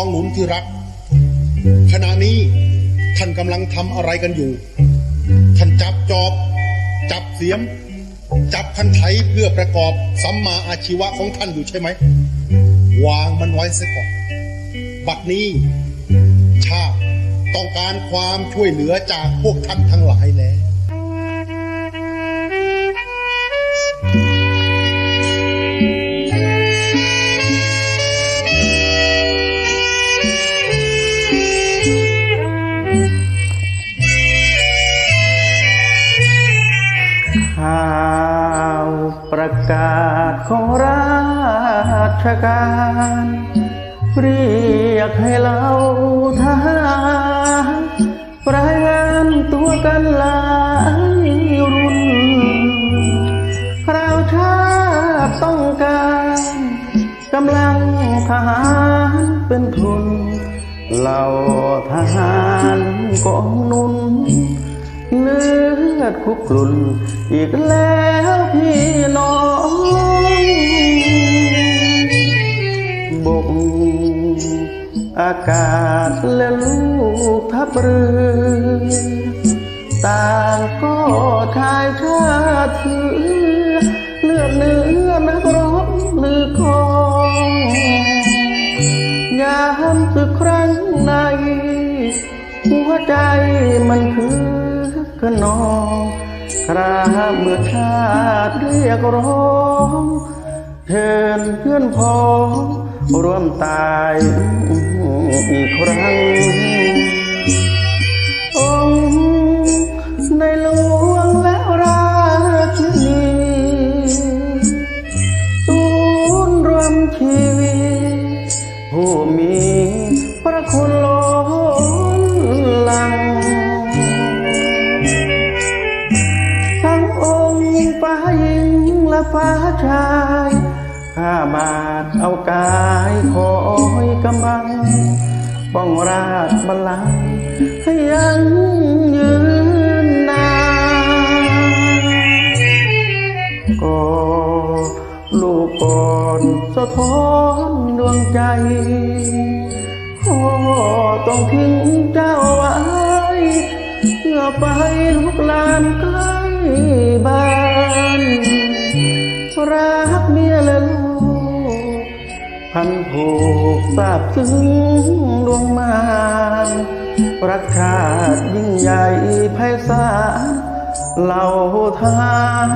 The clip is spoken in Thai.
องหนุนที่รัก ขณะนี้ท่านกำลังทำอะไรกันอยู่ ท่านจับจอบ จับเสียม จับคันไถเพื่อประกอบสัมมาอาชีวะของท่านอยู่ใช่ไหม วางมันไว้เสียก่อน บัดนี้ ชาติต้องการความช่วยเหลือจากพวกท่านทั้งหลายแล้ว ประกาศของราชการ เรียกให้เราทหารรายงานตัวกันหลายรุ่นคราวชาติต้องการกำลังทหารเป็นทุนเหล่าทหารกองนุนเลือ ดคุกกลุ่นอีกแล้วพี่น้องบกอากาศและลูกทัพเรือต่างก็ชายชาติเสือเลือดเนื้อนักรบหรือของยามสึกครั้งในหัวใจมันคือ ขนองคราเมื่อชาติเรียกร้องเชิญเพื่อนพ้องร่วมตายอีกครั้ง องค์ในหลวงและราชินีศูนย์รวมชีวิตผู้มีพระคุณ ฟ้าชายข้าบาทเอากายคอยกำบัง ป้องราชบัลลังก์ให้ยังยืนนานก็ลูกก่อนสะท้อนดวงใจพ่อต้องทิ้งเจ้า พันผูกทราบซึ้งดวงมานรักชาติยิ่งใหญ่ไพศาลเหล่าทาน